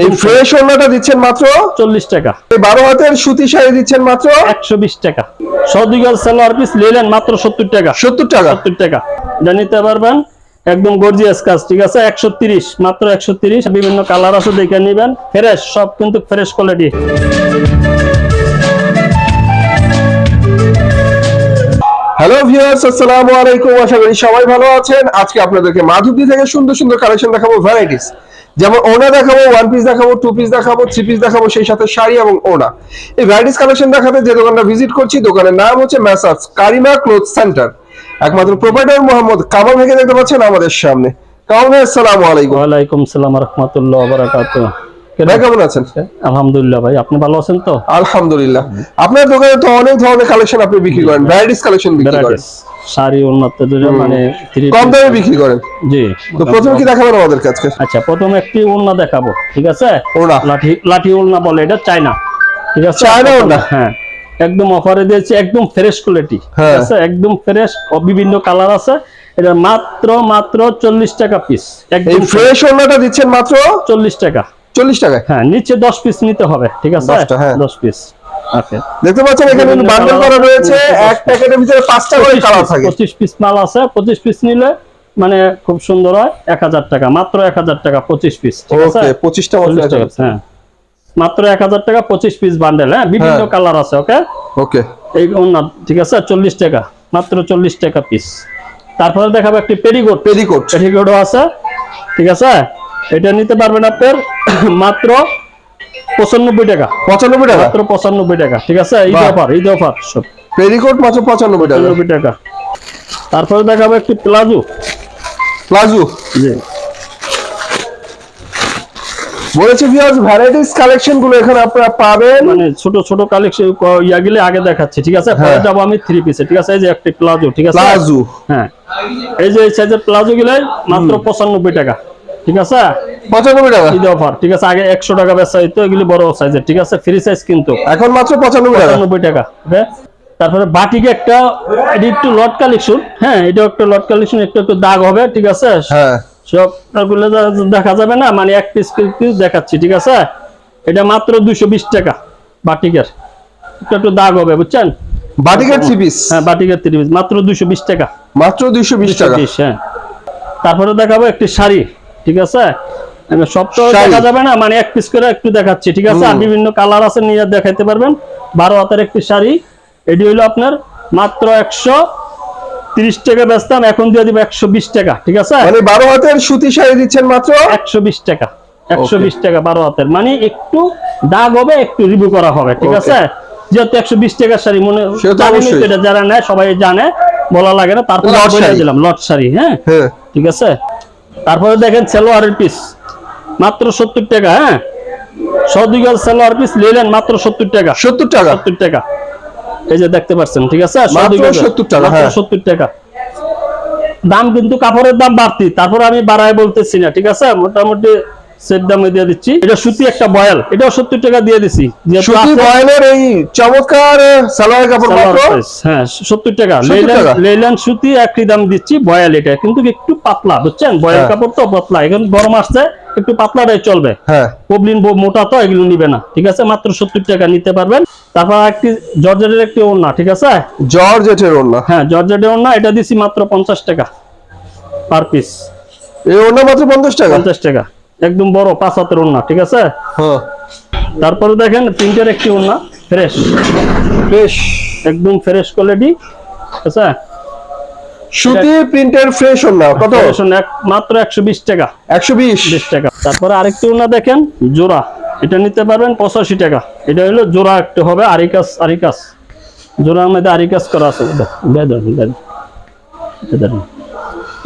এই ফ্রেশ ওড়নাটা দিচ্ছেন মাত্র? চল্লিশ টাকা। এই বারো হাতের সুতি শাড়ি দিচ্ছেন মাত্র? একশো বিশ টাকা। সৌদিগল সালোয়ার পিস নিলেন মাত্র সত্তর টাকা। সত্তর টাকা? সত্তর টাকা। এটা নিতে পারবেন একদম গর্জিয়াস কাজ ঠিক আছে? একশো তিরিশ মাত্র একশো তিরিশ। বিভিন্ন কালার আছে দেখে নিবেন। ফ্রেশ সব কিন্তু ফ্রেশ কোয়ালিটি হ্যালো ভিউয়ার্স আসসালামু আলাইকুম। আশা করি সবাই ভালো আছেন। আজকে আপনাদেরকে মাধুরী থেকে সুন্দর সুন্দর কালেকশন দেখাবো ভ্যারাইটিস যেমন ওনা দেখাবো ওয়ান পিস দেখাবো টু পিস দেখাবো থ্রি পিস দেখাবো সেই সাথে শাড়ি এবং ওনা। এই ভ্যারাইটিস কালেকশন দেখাতে যে দোকানটা ভিজিট করছি দোকানের নাম হচ্ছে ম্যাসাজ কারিমা ক্লোথ সেন্টার একমাত্র প্রোভাইডার মোহাম্মদ কামাল ভাইকে দেখতে পাচ্ছেন আমাদের সামনে। কামাল ভাই আসসালামু আলাইকুম। ওয়ালাইকুম সালাম রহমতুল্লাহ বারাকাত ভাই কেমন আছেন? আলহামদুলিল্লাহ ভাই আপনি ভালো আছেন তো? আলহামদুলিল্লাহ। আপনার দোকানে তো অনেক ধরনের কালেকশন আপনি বিক্রি করেন ভ্যারাইটিস কালেকশন বিক্রি করেন। শাড়ি উন্নত মানে কম দামে বিক্রি করেন? জি। তো প্রথমে কি দেখাবেন আমাদের কাছে আচ্ছা প্রথমে একটি ওড়না দেখাবো ঠিক আছে? ওড়না। লাঠি লাঠি ওড়না বলে এটা চায়না ঠিক আছে? চায়না ওড়না? হ্যাঁ। একদম অফারে দিয়েছে একদম ফ্রেশ কোয়ালিটি ঠিক হ্যাঁ। আছে? একদম ফ্রেশ বিভিন্ন কালার আছে। এটা মাত্র মাত্র চল্লিশ টাকা পিস একদম ফ্রেশ ওড়নাটা দিচ্ছেন মাত্র চল্লিশ টাকা। চল্লিশ টাকা হ্যাঁ নিচে দশ পিস নিতে হবে ঠিক আছে? দশটা, হ্যাঁ। দশ পিস ওকে দেখতে পাচ্ছেন এখানে বান্ডেল করা রয়েছে। এক প্যাকেটের ভিতরে পাঁচটা করে কালার থাকে। পঁচিশ পিস মাল আছে। পঁচিশ পিস নিলে মানে খুব সুন্দর হয়। এক হাজার টাকা মাত্র এক হাজার টাকা পঁচিশ পিস ঠিক আছে? ওকে হ্যাঁ। মাত্র এক হাজার টাকা পঁচিশ পিস বান্ডেল হ্যাঁ? বিভিন্ন হ্যাঁ। কালার আছে ওকে ওকে এই ঠিক আছে? চল্লিশ টাকা মাত্র চল্লিশ টাকা পিস তারপরে দেখাবো একটি পেরিগোট। পেরিকোট পেরিগোটও আছে ঠিক আছে? এটা নিতে পারবেন আপনার মাত্র পঁচানব্বই টাকা। পঁচানব্বই টাকা? মাত্র পঁচানব্বই টাকা ঠিক আছে? ঈদ। অফার ঈদ অফার সব। পেরিকোট মাত্র পঁচানব্বই টাকা। পঁচানব্বই টাকা। তারপরে দেখাবো একটি প্লাজো। প্লাজো? জি। বলেছে ভিউয়ার্স ভ্যারাইটিস কালেকশনগুলো এখানে আপনারা পাবেন। মানে ছোট ছোট কালেকশন ইয়া গেলে আগে দেখাচ্ছি ঠিক আছে? পরে হ্যাঁ। যাব আমি থ্রি পিসে ঠিক আছে? এই যে একটি প্লাজো ঠিক আছে? প্লাজো। হ্যাঁ। এই যে এই সাইজের প্লাজো গুলো মাত্র পঁচানব্বই টাকা। ঠিক আছে? পঁচানব্বই টাকা। ঈদ অফার ঠিক আছে? আগে একশো টাকা বেচা হইতো এগুলি বড় সাইজের ঠিক আছে? ফ্রি সাইজ কিন্তু। এখন মাত্র পঁচানব্বই টাকা। পঁচানব্বই টাকা তারপরে বাটিকে একটা এটি একটু লট কালেকশন হ্যাঁ? এটা একটা লট কালেকশন একটু একটু দাগ হবে ঠিক আছে? হ্যাঁ। সবগুলো দেখা যাবে না? মানে এক পিস পিস দেখাচ্ছি ঠিক আছে? এটা মাত্র দুইশো বিশ টাকা বাটিকের। একটু একটু দাগ হবে বুঝছেন? বাটিকের থ্রি পিস হ্যাঁ বাটিকের তিরিশ পিস মাত্র দুইশো বিশ টাকা। মাত্র দুইশো বিশ টাকা। 220, হ্যাঁ। তারপরে দেখাবো একটি শাড়ি। ঠিক আছে? আমি সব তো দেখা যাবে না মানে এক পিস করে একটু দেখাচ্ছি ঠিক আছে? আর বিভিন্ন কালার আছে নিয়ে দেখাইতে পারবেন। বারো হাতের একটি শাড়ি এটি হলো আপনার মাত্র একশো তিরিশ টাকা বেচতাম এখন দিয়ে দিব একশো বিশ টাকা ঠিক আছে? মানে বারো হাতের সুতি শাড়ি দিচ্ছেন মাত্র? একশো বিশ টাকা একশো বিশ টাকা বারো হাতের। মানে একটু দাগ হবে একটু রিভিউ করা হবে ঠিক আছে? যেহেতু একশো বিশ টাকার শাড়ি মনে এটা যারা নেয় সবাই জানে বলা লাগে না তারপরে। দিলাম লট শাড়ি হ্যাঁ? হ্যাঁ। ঠিক আছে? তারপরে দেখেন সেলোয়ারের পিস মাত্র সত্তর টাকা হ্যাঁ? সদিগল সেলোয়ার পিস নিলেন মাত্র সত্তর টাকা। সত্তর টাকা? সত্তর টাকা। এই যে দেখতে পাচ্ছেন ঠিক আছে? সত্তর টাকা, হ্যাঁ। সত্তর টাকা। দাম কিন্তু কাপড়ের দাম বাড়তি তারপর আমি বাড়ায় বলতেছি না ঠিক আছে? মোটামুটি সেট দামে দিয়ে দিচ্ছি। এটা সুতি একটা বয়াল। এটাও সত্তর টাকা দিয়ে সুতি আছে- এই চমৎকার সালোয়ার কাপড় হ্যাঁ সত্তর টাকা। 70 লেইলান সুতি একই দাম দিচ্ছি বয়াল এটা। কিন্তু একটু পাতলা বুঝছেন? বয়াল হ্যাঁ। কাপড় তো পাতলা। এখন গরম আসছে একটু পাতলাটাই চলবে। হ্যাঁ। পবলিন মোটা তো এগুলো নিবে না। ঠিক আছে? মাত্র সত্তর টাকা নিতে পারবেন। তারপর একটি জর্জেটের একটি ওড়না ঠিক আছে? জর্জেটের ওড়না? হ্যাঁ জর্জেটের ওড়না এটা দিছি মাত্র পঞ্চাশ টাকা পার পিস। এই ওড়না মাত্র পঞ্চাশ টাকা? পঞ্চাশ টাকা। একদম বড় পাঁচ হাতের ওড়না ঠিক আছে? হ্যাঁ। তারপরে দেখেন প্রিন্টের একটি ওড়না ফ্রেশ ফ্রেশ একদম ফ্রেশ কোয়ালিটি সুতি প্রিন্টের ফ্রেশ ওড়না কত? মাত্র একশো বিশ টাকা। একশো বিশ। বিশ টাকা। তারপরে আরেকটি ওনা দেখেন জোড়া। এটা নিতে পারবেন পঁচাশি টাকা। এটা হলো জোড়া একটু হবে আরিকাস আরিকাস। জোড়ার মধ্যে আরিকাস করা আছে।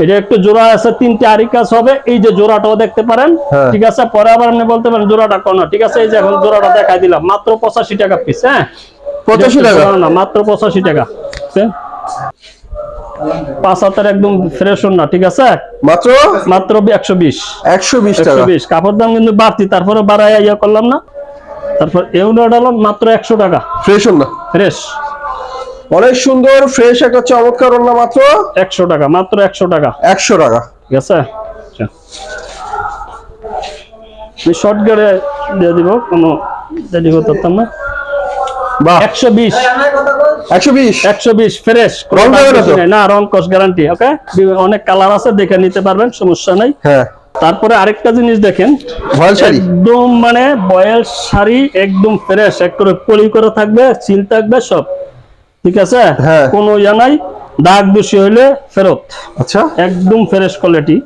এটা একটু জোড়া আছে তিনটে আরিকাস হবে। এই যে জোড়াটাও দেখতে পারেন হ্যাঁ। ঠিক আছে? পরে আবার আপনি বলতে পারেন জোড়াটা কোন ঠিক আছে? এই যে এখন জোড়াটা দেখাই দিলাম মাত্র পঁচাশি টাকা পিস হ্যাঁ? পঁচাশি টাকা? না মাত্র পঁচাশি টাকা পাঁচ হাতের একদম ফ্রেশ না ঠিক আছে? মাত্র? মাত্র একশো বিশ। একশো বিশ একশো বিশ। কাপড় দাম কিন্তু বাড়তি তারপরে বাড়াই ইয়া করলাম না। তারপর এগুলো মাত্র একশো টাকা। ফ্রেশ ওড়না? ফ্রেশ অনেক সুন্দর ফ্রেশ একটা চমৎকার ওড়না মাত্র একশো টাকা মাত্র একশো টাকা। একশো টাকা। ঠিক আছে? আচ্ছা। শর্ট গেড়ে দিয়ে দিব কোনো দেরি করতাম না। বাহ। একশো বিশ। একশো বিশ। একশো বিশ ফ্রেশ রং না রং কস গ্যারান্টি ওকে অনেক কালার আছে দেখে নিতে পারবেন সমস্যা নাই। হ্যাঁ। তারপরে আরেকটা জিনিস দেখেন। একদম মানে বয়েল শাড়ি একদম ফ্রেশ এক করে পলি করে থাকবে সিল থাকবে সব। ঠিক আছে? হ্যাঁ। কোনো ইয়া নাই দাগ বেশি হইলে ফেরত। আচ্ছা। একদম ফ্রেশ কোয়ালিটি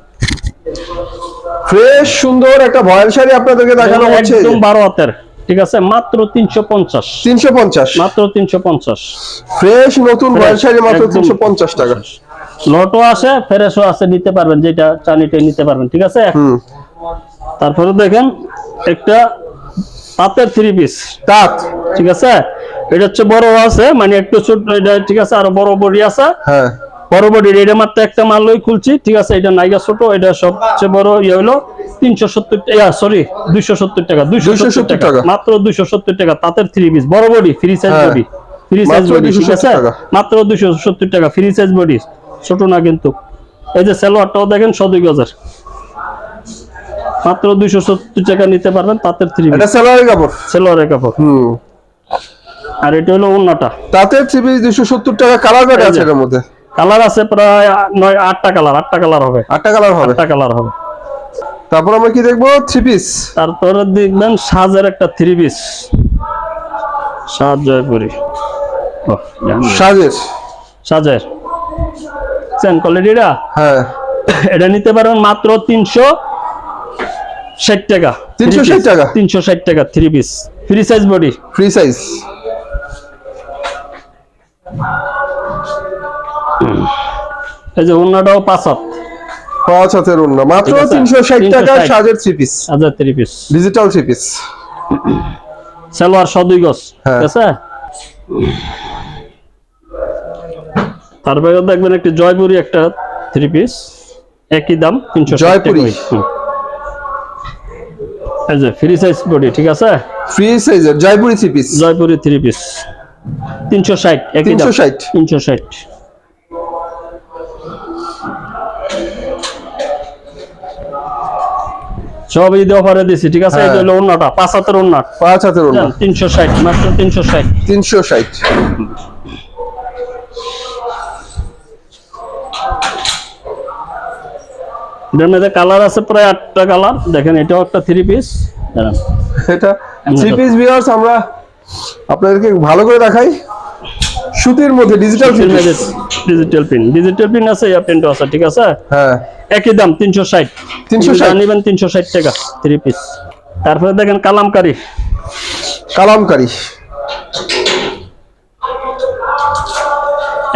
ফ্রেশ সুন্দর একটা ভয়েল শাড়ি আপনাদেরকে দেখানো হচ্ছে। একদম বারো হাতের ঠিক আছে? মাত্র তিনশো পঞ্চাশ। তিনশো পঞ্চাশ। মাত্র তিনশো পঞ্চাশ। ফ্রেশ নতুন ভয়েল শাড়ি মাত্র একদম। তিনশো পঞ্চাশ টাকা। লটও আছে ফ্রেশও আছে নিতে পারবেন যেটা চানিটাই নিতে পারবেন ঠিক আছে? তারপরে দেখেন একটা তাঁতের থ্রি পিস তাঁত। ঠিক আছে? এটা হচ্ছে বড় আছে মানে একটু ছোট এটা ঠিক আছে আরও বড় বড়ি আছে। হ্যাঁ। বড় বডির এটা মাত্র একটা মালই খুলছি ঠিক আছে এটা নাইগা ছোট এটা সবচেয়ে বড় ইয়ে হলো তিনশো সত্তর সরি দুইশো সত্তর টাকা দুইশো সত্তর টাকা। মাত্র দুইশো সত্তর টাকা তাঁতের থ্রি পিস বড় body free size. Body free size body ঠিক আছে? মাত্র দুইশো সত্তর টাকা ফ্রি সাইজ বডি ছোট না কিন্তু। এই যে সালোয়ারটাও দেখেন সদুই গজার মাত্র দুইশো সত্তর টাকা নিতে পারবেন তাঁতের থ্রি পিস কাপড়? সালোয়ারের কাপড়। হুম। আর এটা হলো অন্যটা। তাতে থ্রি দুশো সত্তর টাকা কালার কাট আছে। এর মধ্যে। কালার আছে প্রায় নয় আটটা কালার আটটা কালার হবে। আটটা কালার হবে? আটটা কালার হবে। তারপর আমরা কি দেখব? থ্রি পিস তারপরে দেখবেন সাজের একটা থ্রি পিস সাজ জয়পুরি। সাজের। সাজের। চেন কোয়ালিটিটা হ্যাঁ। এটা নিতে পারবেন মাত্র তিনশো ষাট টাকা। 360 টাকা? তিনশো ষাট টাকা three piece free size body free size এই যে পাঁচ হাত পাঁচ হাতের মাত্র তিনশো ষাট 360 টাকা সাজের three piece three piece digital three piece salwar সদুই হ্যাঁ। ঠিক আছে? তারপরে দেখবেন একটি জয়পুরি একটা থ্রি পিস একই দাম তিনশো জয়পুরি। এই যে ফ্রি সাইজ বডি ঠিক আছে? ফ্রি সাইজের Jaipuri three piece Jaipuri three piece তিনশো ষাট দাম। 360 তিনশো ষাট। সব ঈদ অফারে দিছি ঠিক আছে? হ্যাঁ। এটা হলো অন্যটা পাঁচ হাতের অন্য পাঁচ হাতের অন্য তিনশো ষাট মাত্র তিনশো ষাট। তিনশো ষাট। এটার মধ্যে কালার আছে প্রায় আটটা কালার দেখেন এটাও একটা থ্রি পিস এটা থ্রি পিস বিয়ার্স আমরা আপনাদেরকে ভালো করে দেখাই। সুতির মধ্যে digital piece digital pin digital pin আছে ইয়া পিনটা আছে ঠিক আছে? হ্যাঁ। একই দাম তিনশো ষাট। 360 নেবেন তিনশো ষাট টাকা থ্রি পিস তারপরে দেখেন কালামকারি। কালামকারি।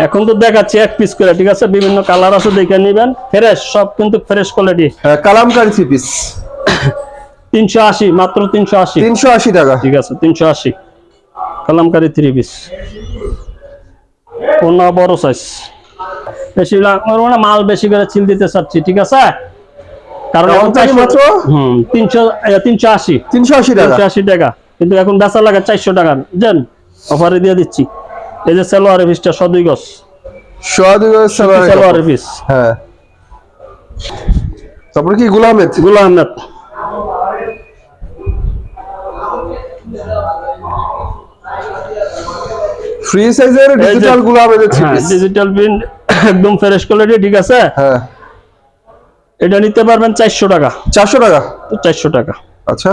এখন তো দেখাচ্ছি এক পিস করে ঠিক আছে? বিভিন্ন কালার আছে দেখে নেবেন। ফ্রেশ সব কিন্তু ফ্রেশ কোয়ালিটি হ্যাঁ কালামকারি থ্রি পিস তিনশো আশি মাত্র তিনশো আশি। তিনশো আশি টাকা। ঠিক আছে তিনশো আশি। কালামকারি থ্রি পিস অন্য বড় সাইজ বেশি লাগবে না মাল বেশি করে চিল দিতে চাচ্ছি ঠিক আছে? কারণ মাত্র? হুম তিনশো তিনশো আশি। তিনশো আশি টাকা। তিনশো আশি টাকা। কিন্তু এখন বেচা লাগে চারশো টাকা। জান অফারে দিয়ে দিচ্ছি। এই যে সালোয়ারের পিসটা সদুই গছ সালোয়ারের পিস হ্যাঁ। তারপরে কি গুলামেদ? গুলো ফ্রি সাইজের ডিজিটাল থ্রি হ্যাঁ ডিজিটাল প্রিন্ট একদম ফ্রেশ কোয়ালিটি ঠিক আছে? হ্যাঁ। এটা নিতে পারবেন চারশো টাকা। চারশো টাকা? চারশো টাকা। আচ্ছা।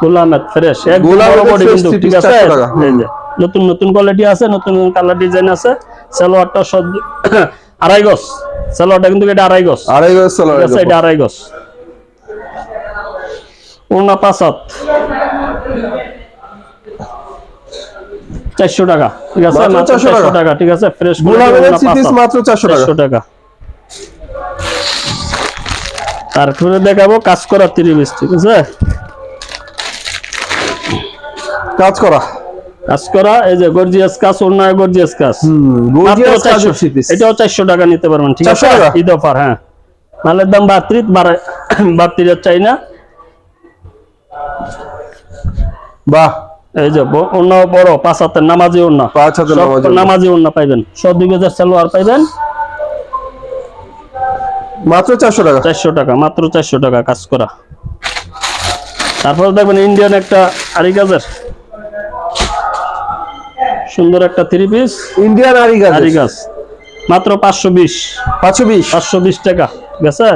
গোলাম আহমেদ ফ্রেশ একদম গোলাম বডি কিন্তু ঠিক আছে? 400 নতুন নতুন কোয়ালিটি আছে নতুন নতুন কালার ডিজাইন আছে। সালোয়ারটা সব আড়াই গজ। সালোয়ারটা কিন্তু এটা আড়াই গজ। আড়াই গজ আছে এটা আড়াই গজ। ওনা পাঁচ চারশো টাকা ঠিক আছে? 400 চারশো টাকা। ঠিক আছে? ফ্রেশ মাত্র চারশো টাকা। তারপরে দেখাবো কাজ করা ত্রিশ ঠিক আছে? কাজ করা। কাজ করা এই যে গর্জিয়াস কাজ অন্য গর্জিয়াস কাজ। গর্জিয়াস 400 পিস এটাও চারশো টাকা নিতে পারবেন ঠিক আছে? 400? ঈদ অফার হ্যাঁ। মালের দাম বাত্রিত বাত্রিত চাই না। বাহ। এই যে অন্য বড় পাঁচ হাতের নামাজি অন্য পাঁচ হাতের নামাজি অন্য পাইবেন। সব দুই গজের সালোয়ার পাইবেন মাত্র চারশো টাকা। চারশো টাকা মাত্র চারশো টাকা কাজ করা। তারপরে দেখবেন ইন্ডিয়ান একটা আরি গাজের। সুন্দর একটা থ্রি পিস ইন্ডিয়ান আরি গাছ গাছ মাত্র পাঁচশো বিশ। পাঁচশো বিশ। পাঁচশো বিশ টাকা। আছে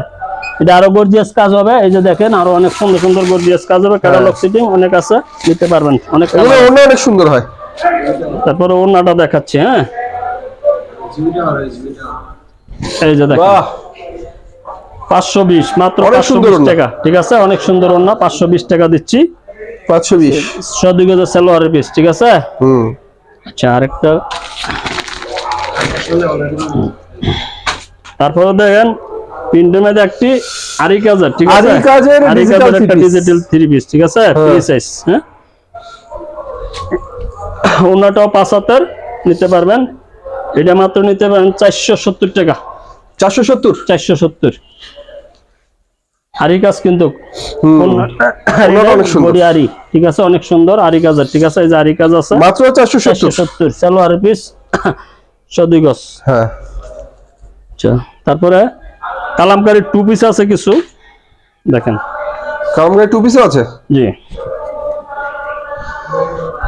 এটা আরও গর্জিয়াস কাজ হবে। এই যে দেখেন আরও অনেক সুন্দর সুন্দর গর্জিয়াস কাজ হবে। ক্যাটালগ সিটিং অনেক আছে নিতে পারবেন। অনেক অনেক সুন্দর হয়। তারপরে ওড়নাটা দেখাচ্ছি হ্যাঁ। এই যে দেখেন। পাঁচশো বিশ মাত্র পাঁচশো বিশ টাকা। ঠিক আছে? অনেক সুন্দর ওড়না পাঁচশো বিশ টাকা দিচ্ছি। পাঁচশো বিশ। সদুই গজের সালোয়ারের পিস ঠিক আছে? হুম। আচ্ছা আরেকটা। তারপরে দেখেন প্রিন্টের মধ্যে একটি আরি কাজের ঠিক আছে? আরি কাজের একটা ডিজিটাল থ্রি পিস ঠিক আছে? সাইজ হ্যাঁ? ওনাটাও পাঁচ হাতের নিতে পারবেন। এটা মাত্র নিতে পারেন চারশো সত্তর টাকা। চারশো সত্তর? চারশো সত্তর। আরি কাজ কিন্তু আরি ঠিক আছে? অনেক সুন্দর আরি কাজের ঠিক আছে? এই যে আরি কাজ আছে। মাত্র চারশো সত্তর। সালোয়ার পিস সদুই হ্যাঁ। আচ্ছা তারপরে কালামকারী টু পিস আছে কিছু? দেখেন। কালামকারি টু পিসও আছে? জি।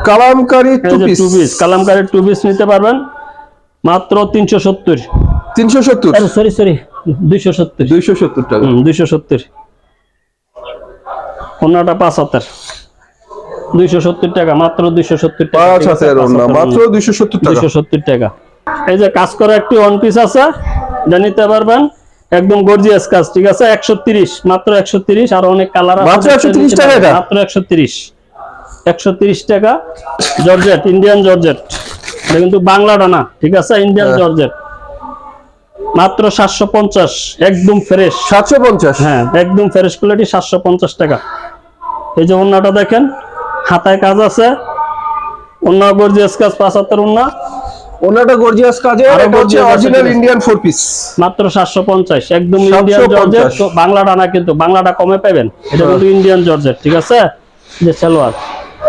Kalamkari two piece two piece Kalamkari two piece নিতে পারবেন। মাত্র তিনশো সত্তর। তিনশো সত্তর? সরি সরি দুইশো সত্তর। দুইশো সত্তর টাকা। হুম দুইশো সত্তর। অন্যটা পাঁচ হাতের। দুইশো সত্তর টাকা মাত্র দুইশো সত্তর টাকা। পাঁচ ঠিক আছে? হাতের পাঁচ মাত্র ওড়না। দুইশো সত্তর টাকা। দুইশো সত্তর টাকা। এই যে কাজ করা একটি ওয়ান পিস আছে যা নিতে পারবেন। একদম গর্জিয়াস কাজ ঠিক আছে? একশো তিরিশ মাত্র একশো তিরিশ আর অনেক কালার মাত্র 130 টাকা এটা? মাত্র একশো তিরিশ। একশো তিরিশ টাকা জর্জেট ইন্ডিয়ান জর্জেট। এটা কিন্তু বাংলাটা না ঠিক আছে? ইন্ডিয়ান। জর্জেট। মাত্র সাতশো পঞ্চাশ একদম ফ্রেশ সাতশো পঞ্চাশ? হ্যাঁ একদম ফ্রেশ কোয়ালিটি সাতশো পঞ্চাশ টাকা। এই যে ওন্নাটা দেখেন হাতায় কাজ আছে। অন্য গর্জিয়াস কাজ পাঁচ হাতের ওন্না। ওনাটা গর্জিয়াস কাজে এটা হচ্ছে অরিজিনাল ইন্ডিয়ান ফোর পিস মাত্র সাতশো পঞ্চাশ একদম ইন্ডিয়ান জর্জেট তো বাংলাটা না কিন্তু বাংলাটা কমে পাবেন। এটা কিন্তু ইন্ডিয়ান জর্জেট ঠিক আছে? যে সালোয়ার।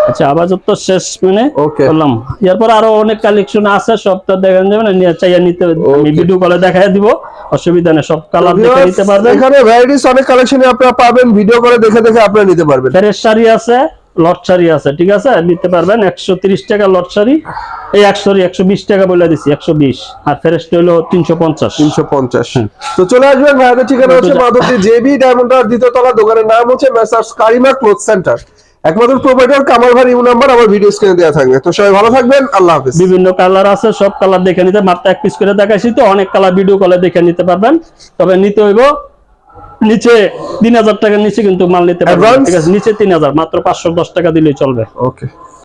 আচ্ছা আবার তো শেষ মানে করলাম। এরপর আরও অনেক কালেকশন আছে সব তো দেখেন যাবে না নিয়ে চাইয়া নিতে আমি ভিডিও কলে দেখাই দিব অসুবিধা নেই সব কালার দেখে নিতে পারবেন। এখানে ভ্যারাইটিস অনেক কালেকশনে আপনারা পাবেন ভিডিও করে দেখে দেখে আপনারা নিতে পারবেন। ফেরের শাড়ি আছে লট শাড়ি আছে ঠিক আছে? নিতে পারবেন একশো টাকা লট শাড়ি। এই একশো একশো বিশ টাকা বলে দিচ্ছি একশো বিশ। আর ফেরেসটা হলো তিনশো পঞ্চাশ। তিনশো পঞ্চাশ। তো চলে আসবেন ভাইদের ঠিকানা হচ্ছে মাধবদী জেবি ডায়মন্ড আর দ্বিতীয় তলা দোকানের নাম হচ্ছে মেসার্স কারিমা ক্লোথ সেন্টার। একমাত্র প্রোভাইডার কামাল ভাই ইউ নাম্বার আমার ভিডিও স্ক্রিনে দেওয়া থাকবে। তো সবাই ভালো থাকবেন আল্লাহ হাফেজ। বিভিন্ন কালার আছে সব কালার দেখে নিতে মাত্র এক পিস করে দেখাইছি তো অনেক কালার ভিডিও কলে দেখে নিতে পারবেন। তবে নিতে হইব নিচে তিন হাজার টাকার নিচে কিন্তু মাল নিতে পারবেন। ঠিক আছে নিচে তিন হাজার মাত্র পাঁচশো দশ টাকা দিলেই চলবে। ওকে